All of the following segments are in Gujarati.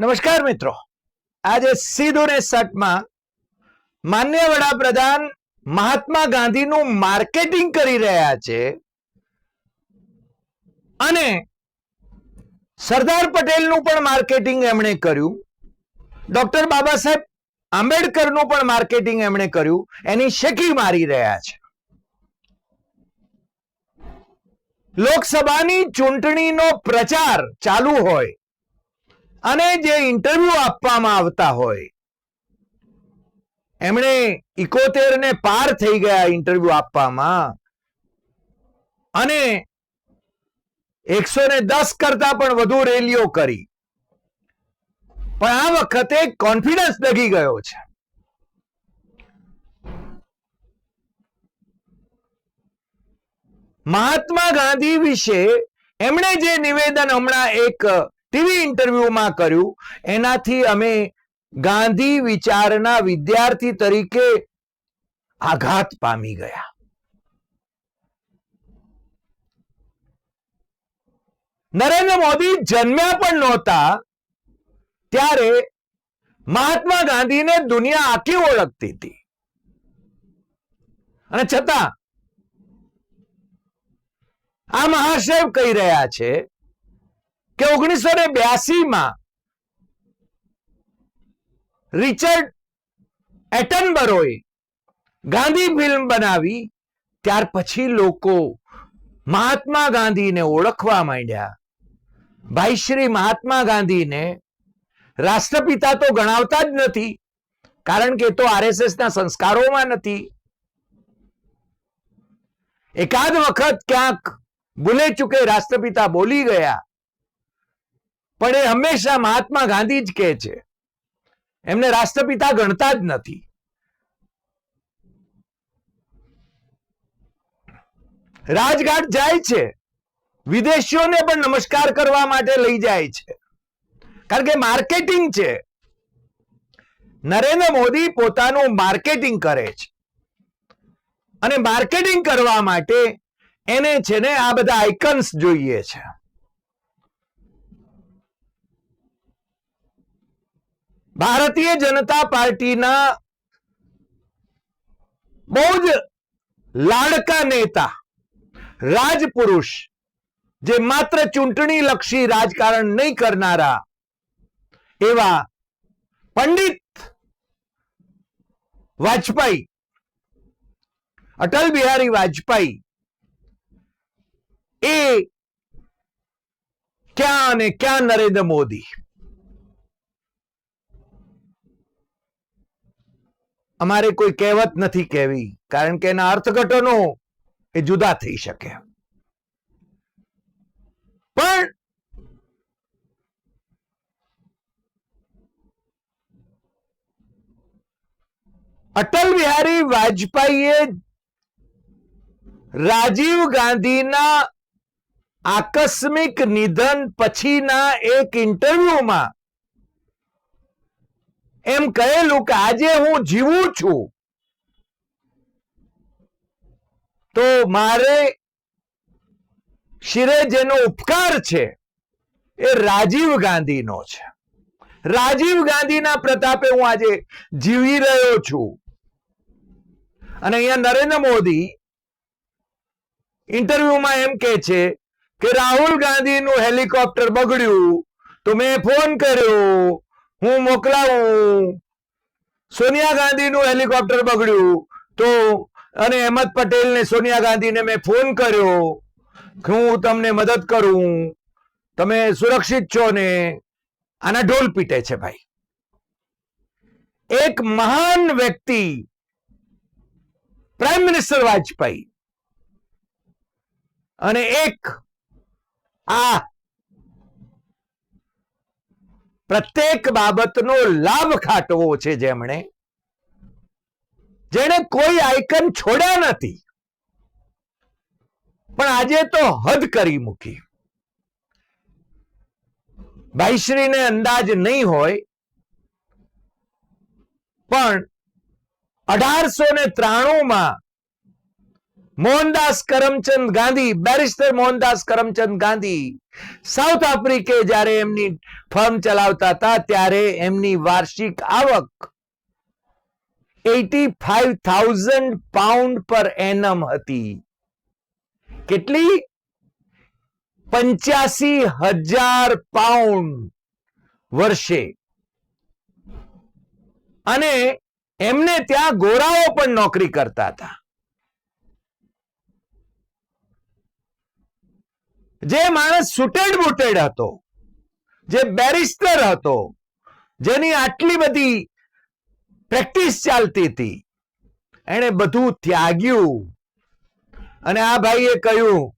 નમસ્કાર મિત્રો. આજે સીધું ને સટમાં માન્ય વડાપ્રધાન મહાત્મા ગાંધીનું માર્કેટિંગ કરી રહ્યા છે અને સરદાર પટેલનું પણ માર્કેટિંગ એમણે કર્યું. ડોક્ટર બાબા સાહેબ આંબેડકરનું પણ માર્કેટિંગ એમણે કર્યું. એની શેકી મારી રહ્યા છે. લોકસભાની ચૂંટણીનો પ્રચાર ચાલુ હોય અને જે ઇન્ટરવ્યુ આપવામાં આવતા હોય, એમણે ઇકોતેર ને પાર થઈ ગયા ઇન્ટરવ્યુ આપવામાં. અને એકસો ને દસ કરતા પણ વધુ રેલીઓ કરી. પણ આ વખતે કોન્ફિડન્સ દગી ગયો છે. મહાત્મા ગાંધી વિશે એમણે જે નિવેદન હમણાં એક ટીવી ઇન્ટરવ્યુમાં કર્યું. એનાથી અમે ગાંધી વિચારના વિદ્યાર્થી તરીકે આઘાત પામી ગયા. નરેન્દ્ર મોદી જન્મ્યા પણ નહોતા. ત્યારે મહાત્મા ગાંધીને દુનિયા આખી ઓળખતી હતી. અને છતાં આ મહાશય કહી રહ્યા છે કે ઓગણીસો ને બ્યાસી માં રિચર્ડ એટનબરોએ ગાંધી ફિલ્મ બનાવી, ત્યાર પછી લોકો મહાત્મા ગાંધીને ઓળખવા માંડ્યા. ભાઈ શ્રી મહાત્મા ગાંધીને રાષ્ટ્રપિતા તો ગણાવતા જ નથી, કારણ કે એ તો આરએસએસ ના સંસ્કારોમાં નથી. એકાદ વખત ક્યાંક ભૂલે ચૂકે રાષ્ટ્રપિતા બોલી ગયા પણ એ હંમેશા મહાત્મા ગાંધી જ કહે છે. એમને રાષ્ટ્રપિતા ગણતા જ નથી. રાજઘાટ જાય છે. વિદેશીઓને પણ નમસ્કાર કરવા માટે લઈ જાય છે. કારણ કે માર્કેટિંગ છે. નરેન્દ્ર મોદી પોતાનું માર્કેટિંગ કરે છે. અને માર્કેટિંગ કરવા માટે એને છે ને આ બધા આઇકન્સ જોઈએ છે. ભારતીય જનતા પાર્ટીના બહુ જ લાડકા નેતા, રાજપુરુષ, જે માત્ર ચૂંટણી લક્ષી રાજકારણ નહીં કરનારા, એવા પંડિત વાજપેયી, અટલ બિહારી વાજપેયી, એ ક્યાં અને ક્યાં નરેન્દ્ર મોદી? અમારે કોઈ કહેવત નથી કહેવી, કારણ કે એના અર્થઘટનો એ જુદા થઈ શકે. પણ અટલ બિહારી વાજપેયીએ રાજીવ ગાંધીના આકસ્મિક નિધન પછીના એક ઇન્ટરવ્યુમાં એમ કહેલું કે આજે હું જીવું છું. તો મારે શિરે જેનો ઉપકાર છે એ રાજીવ ગાંધીનો છે. રાજીવ ગાંધીના પ્રતાપે હું આજે જીવી રહ્યો છું. અને અહીંયા નરેન્દ્ર મોદી ઇન્ટરવ્યુમાં એમ કે છે કે રાહુલ ગાંધીનું હેલિકોપ્ટર બગડ્યું તો મેં ફોન કર્યો. હું મોકલાવું. સોનિયા ગાંધીનું હેલિકોપ્ટર બગડ્યું તો અને અહેમદ પટેલ ને સોનિયા ગાંધીને મેં ફોન કર્યો કે હું તમને મદદ કરું. તમે સુરક્ષિત છો ને? આના ઢોલ પીટે છે ભાઈ. એક મહાન વ્યક્તિ, પ્રાઇમ મિનિસ્ટર વાજપેયી. અને એક આ પ્રત્યેક બાબતનો લાભ ખાટવો છે જેમણે. જેણે કોઈ આઇકન છોડ્યા નથી. પણ આજે તો હદ કરી મૂકી. ભાઈશ્રીને અંદાજ નહીં હોય, પણ અઢારસો ને ત્રાણું માં મોહનદાસ કરમચંદ ગાંધી, બેરિસ્ટર મોહનદાસ કરમચંદ ગાંધી. સાઉથ આફ્રિકે જ્યારે એમની ફર્મ ચલાવતા હતા, ત્યારે એમની વાર્ષિક આવક એટી ફાઈવ થાઉઝન્ડ પાઉન્ડ પર એનમ હતી. કેટલી? પંચ્યાસી હજાર પાઉન્ડ વર્ષે. અને એમને ત્યાં ગોરાઓ પણ નોકરી કરતા હતા. જે માણસ સુટેડ બુટેડ હતો, જે બેરિસ્ટર હતો, જેની આટલી બધી પ્રેક્ટિસ ચાલતી હતી, એણે બધું ત્યાગ્યું. અને આ ભાઈએ કહ્યું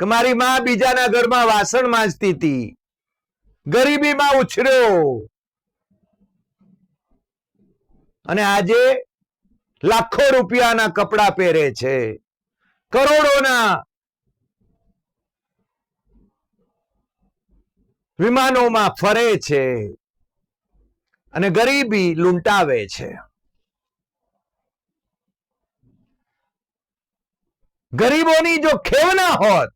કે મારી માં બીજાના ઘરમાં વાસણ માંજતી હતી, ગરીબીમાં ઉછર્યો. અને આજે લાખો રૂપિયાના કપડા પહેરે છે, કરોડોના વિમાનોમાં ફરે છે અને ગરીબી લૂંટાવે છે. ગરીબોની જો ખેવના હોત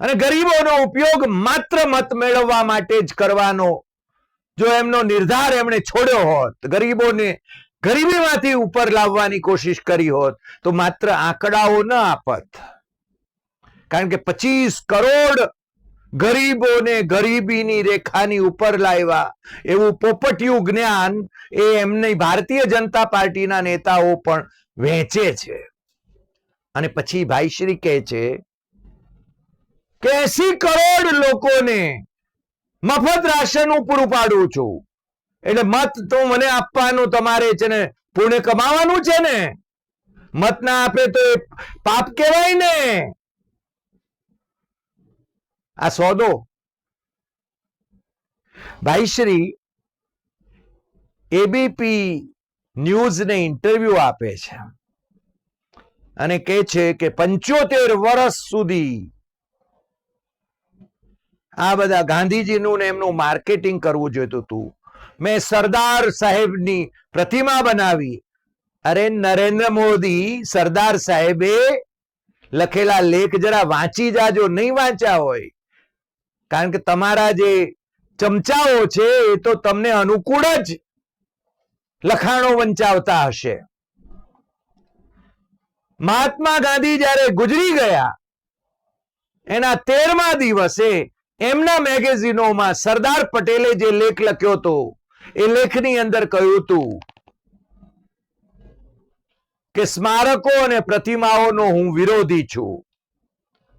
અને ગરીબોનો ઉપયોગ માત્ર મત મેળવવા માટે જ કરવાનો, જો એમનો નિર્ધાર એમણે છોડ્યો હોત, ગરીબોને ગરીબીમાંથી ઉપર લાવવાની કોશિશ કરી હોત, તો માત્ર આંકડાઓ ન આપત. કારણ કે પચીસ કરોડ ગરીબોને ગરીબીની રેખાની ઉપર લાવ્યા. એવું પોપટિયું જ્ઞાન એ એમની ભારતીય જનતા પાર્ટીના નેતાઓ પણ વહેંચે છે. અને પછી ભાઈશ્રી કહે છે કે એસી કરોડ લોકોને મફત રાશન હું પૂરું પાડું છું. એટલે મત તો મને આપવાનું, તમારે છે ને, પુણ્ય કમાવાનું છે ને. મત ના આપે તો એ પાપ કહેવાય ને. આ સોદો ભાઈશ્રી એબીપી ન્યૂઝને ઇન્ટરવ્યુ આપે છે અને કહે છે કે પંચોતેર વર્ષ સુધી આ બધા ગાંધીજીનું ને એમનું માર્કેટિંગ કરવું જોઈતું હતું. મેં સરદાર સાહેબની પ્રતિમા બનાવી. અરે નરેન્દ્ર મોદી સરદાર સાહેબે લખેલા લેખ જરા વાંચી જાજો, નહીં વાંચ્યા હોય. કારણ કે તમારા જે ચમચાઓ છે, એ તો તમને અનુકૂળ જ લખાણો વંચાવતા હશે. મહાત્મા ગાંધી જ્યારે ગુજરી ગયા, એના તેરમા દિવસે એમના મેગેઝિનોમાં સરદાર પટેલે જે લેખ લખ્યો હતો, એ લેખની અંદર કહ્યું હતું કે, સ્મારકો અને પ્રતિમાઓનો હું વિરોધી છું.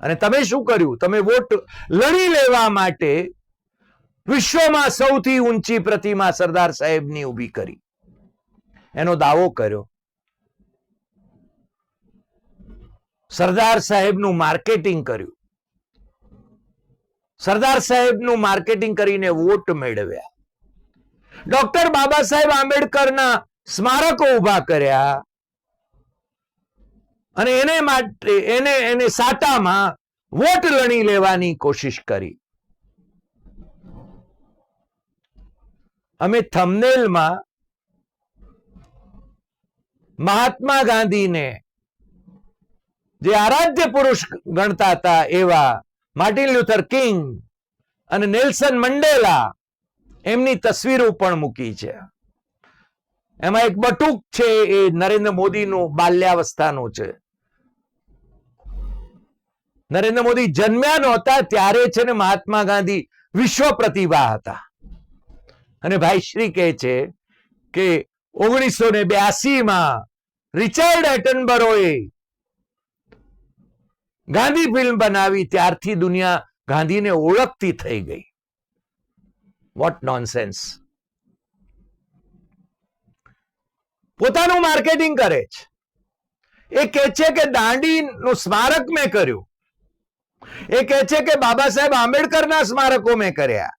અને તમે શું કર્યું? તમે વોટ લડી લેવા માટે વિશ્વમાં સૌથી ઊંચી પ્રતિમા સરદાર સાહેબની ઊભી કરી. એનો દાવો કર્યો. સરદાર સાહેબનું માર્કેટિંગ કર્યું. સરદાર સાહેબનું માર્કેટિંગ કરીને વોટ મેળવ્યા. ડોક્ટર બાબા સાહેબ આંબેડકરના સ્મારકો ઊભા કર્યા. અને એને માટે એને એને સાટામાં વોટ લણી લેવાની કોશિશ કરી. અમે થમનેલમાં મહાત્મા ગાંધીને જે આરાધ્ય પુરુષ ગણતા હતા એવા માર્ટિન લ્યુથર કિંગ અને નેલ્સન મંડેલા, એમની તસવીરો પણ મૂકી છે. એમાં એક બટુક છે એ નરેન્દ્ર મોદીનું બાલ્યાવસ્થાનું છે. નરેન્દ્ર મોદી જન્મ્યા નહોતા, ત્યારે છે ને મહાત્મા ગાંધી વિશ્વ પ્રતિભા હતા. અને ભાઈ શ્રી કહે છે કે ઓગણીસો ને બ્યાસીમાં રિચાર્ડ એટનબરોએ ગાંધી ફિલ્મ બનાવી, ત્યારથી દુનિયા ગાંધીને ઓળખતી થઈ ગઈ. વોટ નોનસેન્સ પોતાનું માર્કેટિંગ કરે છે. એ કહે છે કે દાંડીનું સ્મારક મેં કર્યું. એ કહે છે કે બાબા સાહેબ આંબેડકરના સ્મારકો મેં કર્યા.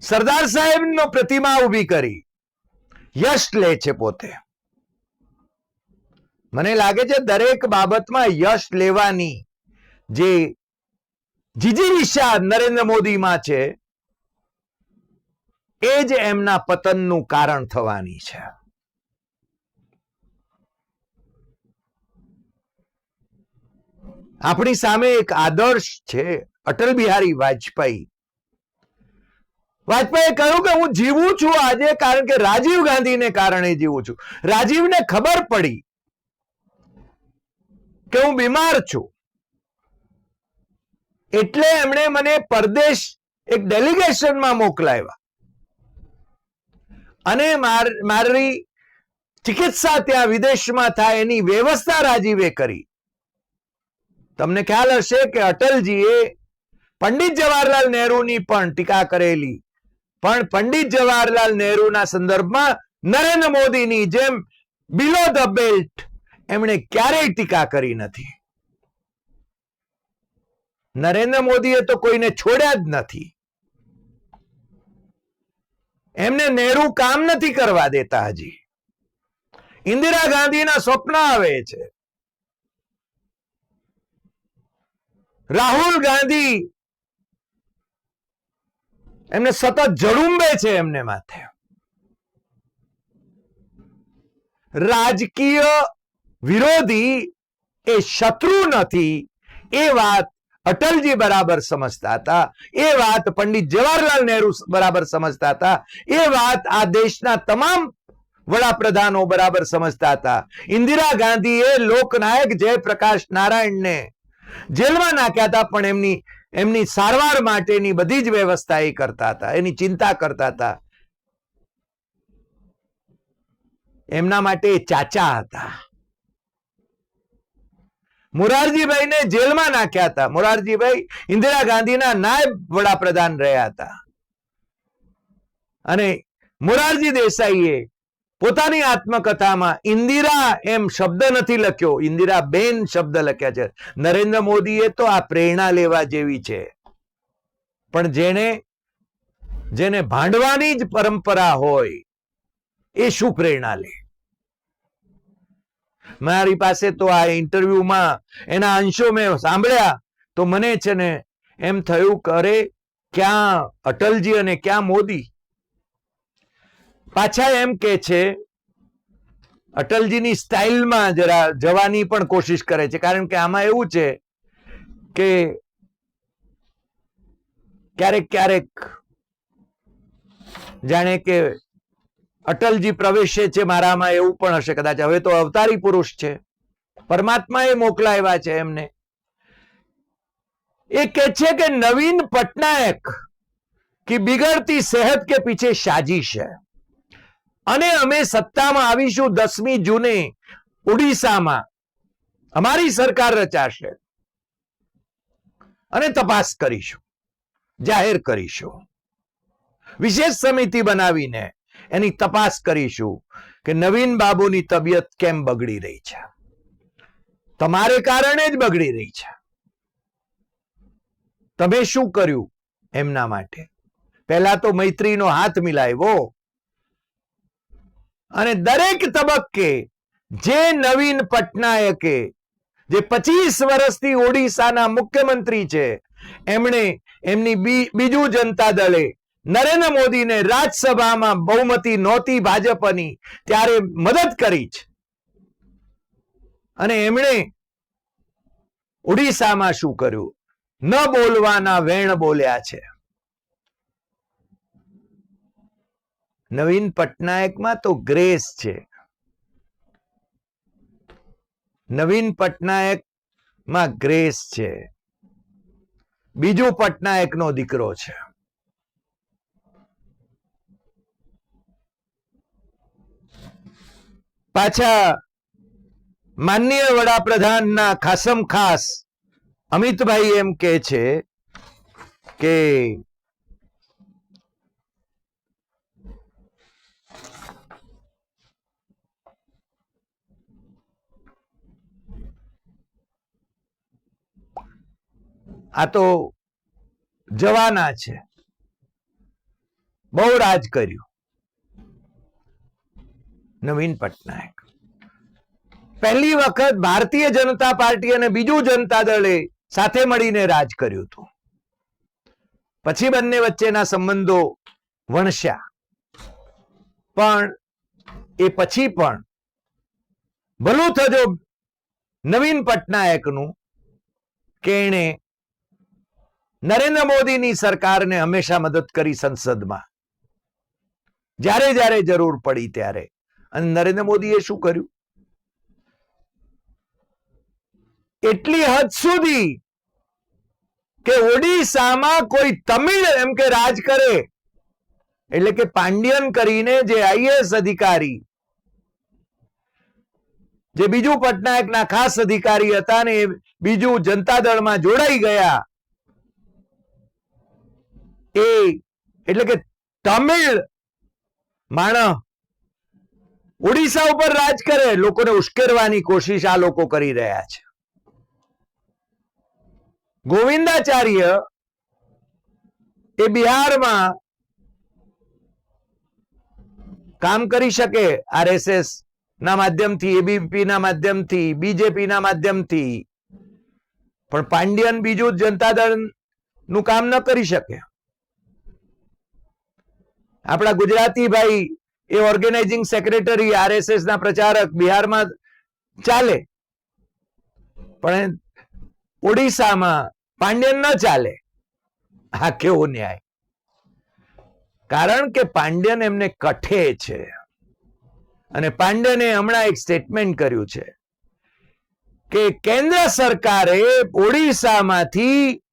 સરદાર સાહેબનો પ્રતિમા ઊભી કરી. યશ લે છે પોતે. મને લાગે છે દરેક બાબતમાં યશ લેવાની જે જીજીવિષા નરેન્દ્ર મોદીમાં છે, એ જ એમના પતનનું કારણ થવાની છે. આપણી સામે એક આદર્શ છે, અટલ બિહારી વાજપેયી. વાજપેયી કહ્યું કે હું જીવું છું આજે કારણ કે રાજીવ ગાંધીને કારણે જીવું છું. રાજીવને ખબર પડી કે હું બીમાર છું. એટલે એમણે મને પરદેશ એક ડેલિગેશનમાં મોકલાવ્યા. અને માર- ચિકિત્સા ત્યાં વિદેશમાં થાય એની વ્યવસ્થા રાજીવે કરી. તમને ખ્યાલ હશે કે અટલજીએ પંડિત જવાહરલાલ નહેરુની પણ ટીકા કરેલી. પણ પંડિત જવાહરલાલ નહેરુના સંદર્ભમાં નરેન્દ્ર મોદીની જેમ બિલો ધ બેલ્ટ એમણે ક્યારેય ટીકા કરી નથી. નરેન્દ્ર મોદીએ તો કોઈને છોડ્યા જ નથી. એમને નહેરુ કામ નથી કરવા દેતા હજી. ઇન્દિરા ગાંધીના સ્વપ્ન આવે છે. રાહુલ ગાંધી. એમને સતત જડુંબે છે એમને માથે. રાજકીય વિરોધી એ શત્રુ નથી. એ વાત અટલજી બરાબર સમજતા હતા. એ વાત પંડિત જવાહરલાલ નહેરુ બરાબર સમજતા હતા. એ વાત આ દેશના તમામ વડાપ્રધાનો બરાબર સમજતા હતા. ઇન્દિરા ગાંધીએ લોકનાયક જયપ્રકાશ નારાયણને જેલમાં નાખ્યા હતા, પણ એમની એમની સારવાર માટેની બધી જ વ્યવસ્થા એ કરતા હતા, એની ચિંતા કરતા હતા. એમના માટે ચાચા હતા. મોરારજીભાઈને જેલમાં નાખ્યા હતા. મોરારજીભાઈ ઇન્દિરા ગાંધીના નાયબ વડાપ્રધાન રહ્યા હતા. અને મોરારજી દેસાઈએ પોતાની આત્મકથામાં ઇન્દિરા એમ શબ્દ નથી લખ્યો. ઇન્દિરા બેન શબ્દ લખ્યા છે. નરેન્દ્ર મોદીએ તો આ પ્રેરણા લેવા જેવી છે. પણ જેને જેને ભાંડવાની જ પરંપરા હોય, એ શું પ્રેરણા લે? મારી પાસે તો આ ઇન્ટરવ્યુમાં એના અંશો મેં સાંભળ્યા, તો મને છે ને એમ થયું કરે ક્યાં અટલજી અને ક્યાં મોદી? પાછા એમ કે છે, અટલજીની સ્ટાઇલમાં જરા જવાની પણ કોશિશ કરે છે. કારણ કે આમાં એવું છે કે ક્યારેક ક્યારેક જાણે કે અટલજી પ્રવેશે છે મારામાં એવું પણ હશે કદાચ. હવે તો અવતારી પુરુષ છે. પરમાત્મા એ મોકલાવ્યા છે એમને. એ કે છે કે નવીન પટનાયક કે બિગડતી સેહત કે પીછે સાજિશ હૈ અને અમે સત્તામાં આવીશું દસમી જૂને ઓડિશામાં. અમારી સરકાર રચાશે. અને તપાસ કરીશું. જાહેર કરીશું. વિશેષ સમિતિ બનાવીને એની તપાસ કરીશું કે નવીન બાબુની તબિયત કેમ બગડી રહી છે. તમારે કારણે જ બગડી રહી છે. તમે શું કર્યું એમના માટે? પહેલા તો મૈત્રીનો હાથ મિલાવ્યો. અને દરેક તબક્કે જે નવીન પટનાયકે, જે પચીસ વર્ષથી ઓડિશાના મુખ્યમંત્રી છે, એમણે એમની બીજું જનતા દળે નરેન્દ્ર મોદીને રાજ્યસભામાં બહુમતી નહોતી ભાજપની ત્યારે મદદ કરી છે. અને એમણે ઓડિશામાં શું કર્યું? ન બોલવાના વેણ બોલ્યા છે. નવીન પટનાયકમાં તો ગ્રેસ છે. નવીન પટનાયકમાં ગ્રેસ છે. બીજું પટનાયક નો દીકરો છે. પાછા માનનીય વડાપ્રધાનના ખાસમ ખાસ અમિતભાઈ એમ કે છે કે આ તો જવાના છે. બહુ રાજ કર્યું. નવીન પટનાયક. પહેલી વખત ભારતીય જનતા પાર્ટી અને બીજું જનતા દળે સાથે મળીને રાજ કર્યું હતું. પછી બંને વચ્ચેના સંબંધો વણસ્યા. પણ એ પછી પણ ભલું થજો નવીન પટનાયકનું, કે એણે નરેન્દ્ર મોદીની સરકારને હંમેશા મદદ કરી સંસદમાં. જ્યારે જ્યારે જરૂર પડી ત્યારે. અને નરેન્દ્ર મોદીએ શું કર્યું? એટલી હદ સુધી કે ઓડિશામાં કોઈ તમિળ એમ કે રાજ કરે, એટલે કે પાંડિયન કરીને જે આઈએએસ અધિકારી, જે બીજુ પટનાયકના ખાસ અધિકારી હતા ને બીજું જનતા દળમાં જોડાઈ ગયા એ એટલે કે તમિળ માણસ ઓડિશા ઉપર રાજ કરે, લોકોને ઉશ્કેરવાની કોશિશ આ લોકો કરી રહ્યા છે. ગોવિંદાચાર્ય એ બિહારમાં કામ કરી શકે આરએસએસ ના માધ્યમથી, એબીપી ના માધ્યમથી, બીજેપી ના માધ્યમથી, પણ પાંડિયન બીજું જનતા દળનું કામ ન કરી શકે. આપણા ગુજરાતી ભાઈ એ ઓર્ગેનાઇઝિંગ સેક્રેટરી આરએસએસ ના પ્રચારક, બિહારમાં ચાલે. પણ ઓડિશામાં પાંડ્યન ન ચાલે. આ કેવો ન્યાય? કારણ કે પાંડ્યન એમને કઠે છે. અને પાંડ્યને હમણાં એક સ્ટેટમેન્ટ કર્યું છે કે કેન્દ્ર સરકારે ઓડિશામાંથી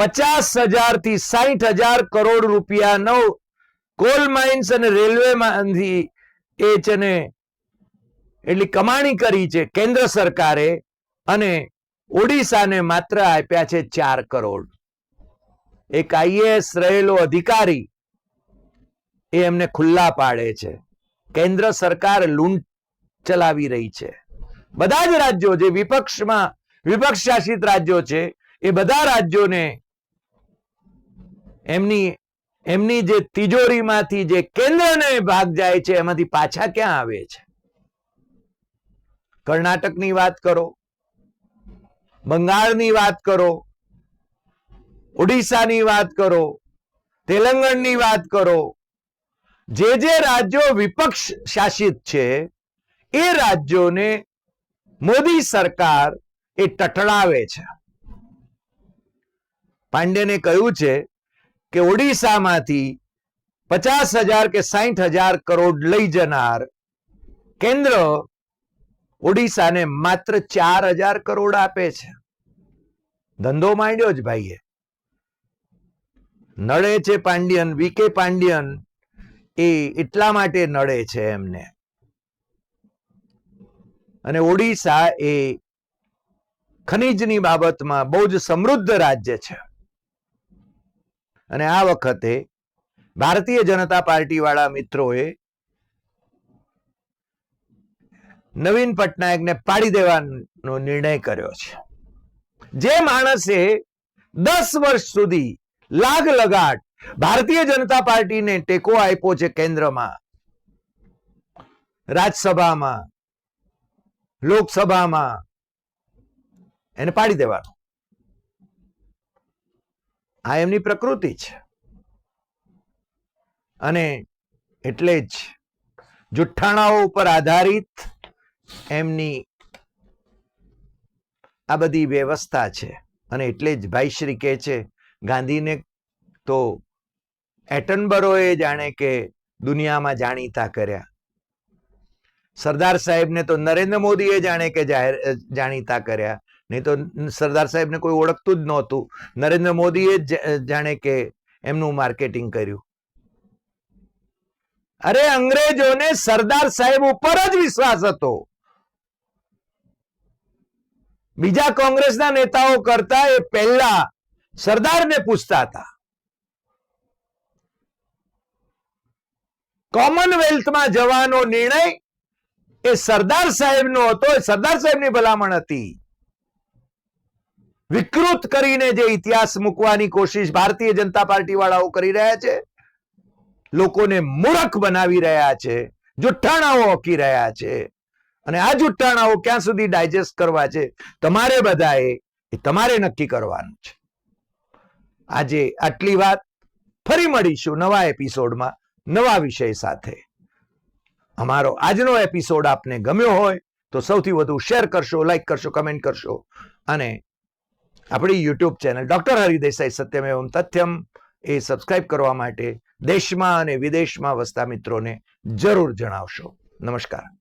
પચાસ હજારથી સાહીઠ હજાર કરોડ રૂપિયાનો કોલ માઇન્સ અને રેલવેમાંથી એ છે ને એટલી કમાણી કરી છે કેન્દ્ર સરકારે અને ઓડિશાને માત્ર આપ્યા છે ચાર કરોડ. એક આઈએએસ રહેલો અધિકારી એ એમને ખુલ્લા પાડે છે. કેન્દ્ર સરકાર લૂંટ ચલાવી રહી છે. બધા જ રાજ્યો જે વિપક્ષમાં વિપક્ષ શાસિત રાજ્યો છે એ બધા રાજ્યોને એમની એમની જે તિજોરીમાંથી જે કેન્દ્રને ભાગ જાય છે, એમાંથી પાછા ક્યાં આવે છે? કર્ણાટકની વાત કરો, બંગાળની વાત કરો, ઓડિશાની વાત કરો, તેલંગણની વાત કરો, જે જે રાજ્યો વિપક્ષ શાસિત છે, એ રાજ્યોને મોદી સરકાર એ ટટળાવે છે. પાંડેને કહ્યું છે કે ઓડિશામાંથી પચાસ હજાર કે સાહીઠ હજાર કરોડ લઈ જનાર કેન્દ્ર ઓડિશાને માત્ર ચાર હજાર કરોડ આપે છે. ધંધો માંડ્યો જ ભાઈએ. નડે છે પાંડિયન, વીકે પાંડિયન, એ એટલા માટે નડે છે એમને. અને ઓડિશા એ ખનીજની બાબતમાં બહુ જ સમૃદ્ધ રાજ્ય છે. અને આ વખતે ભારતીય જનતા પાર્ટી વાળા મિત્રોએ નવીન પટનાયકને પાડી દેવાનો નિર્ણય કર્યો છે. જે માણસે દસ વર્ષ સુધી લાગ લગાટ ભારતીય જનતા પાર્ટીને ટેકો આપ્યો છે કેન્દ્રમાં, રાજ્યસભામાં, લોકસભામાં, એને પાડી દેવાનો. આ એમની પ્રકૃતિ છે અને એટલે જ જુઠ્ઠાણાઓ ઉપર આધારિત એમની આ બધી વ્યવસ્થા છે. અને એટલે જ ભાઈશ્રી કહે છે, ગાંધીને તો એટનબરોએ જાણે કે દુનિયામાં જાણીતા કર્યા. સરદાર સાહેબને તો નરેન્દ્ર મોદીએ જાણે કે જાહેર જાણીતા કર્યા. નહીં તો સરદાર સાહેબને કોઈ ઓળખતું જ નહોતું. નરેન્દ્ર મોદીએ જ, જાણે કે એમનું માર્કેટિંગ કર્યું. અરે અંગ્રેજોને સરદાર સાહેબ ઉપર જ વિશ્વાસ હતો. બીજા કોંગ્રેસના નેતાઓ કરતા એ પહેલા સરદારને પૂછતા હતા. કોમનવેલ્થમાં જવાનો નિર્ણય એ સરદાર સાહેબનો હતો, એ સરદાર સાહેબની ભલામણ હતી. વિકૃત કરીને જે ઇતિહાસ મૂકવાની કોશિશ ભારતીય જનતા પાર્ટી વાળાઓ કરી રહ્યા છે, લોકોને મૂર્ખ બનાવી રહ્યા છે, જુઠ્ઠાણાઓ હકી રહ્યા છે. અને આ જુઠ્ઠાણાઓ ક્યાં સુધી ડાયજેસ્ટ કરવા છે, તમારે બધાએ એ તમારે નક્કી કરવાનું છે. આજે આટલી વાત, ફરી મળીશું નવા એપિસોડમાં, નવા વિષય સાથે. અમારો આજનો એપિસોડ આપને ગમ્યો હોય, તો સૌથી વધુ શેર કરશો, લાઈક કરશો, કમેન્ટ કરશો, અને આપણી YouTube channel doctor Hari Desai Satyamevam Tathyam એ સબસ્ક્રાઇબ કરવા માટે દેશમાં અને વિદેશમાં વસતા મિત્રોને જરૂર જણાવશો. નમસ્કાર.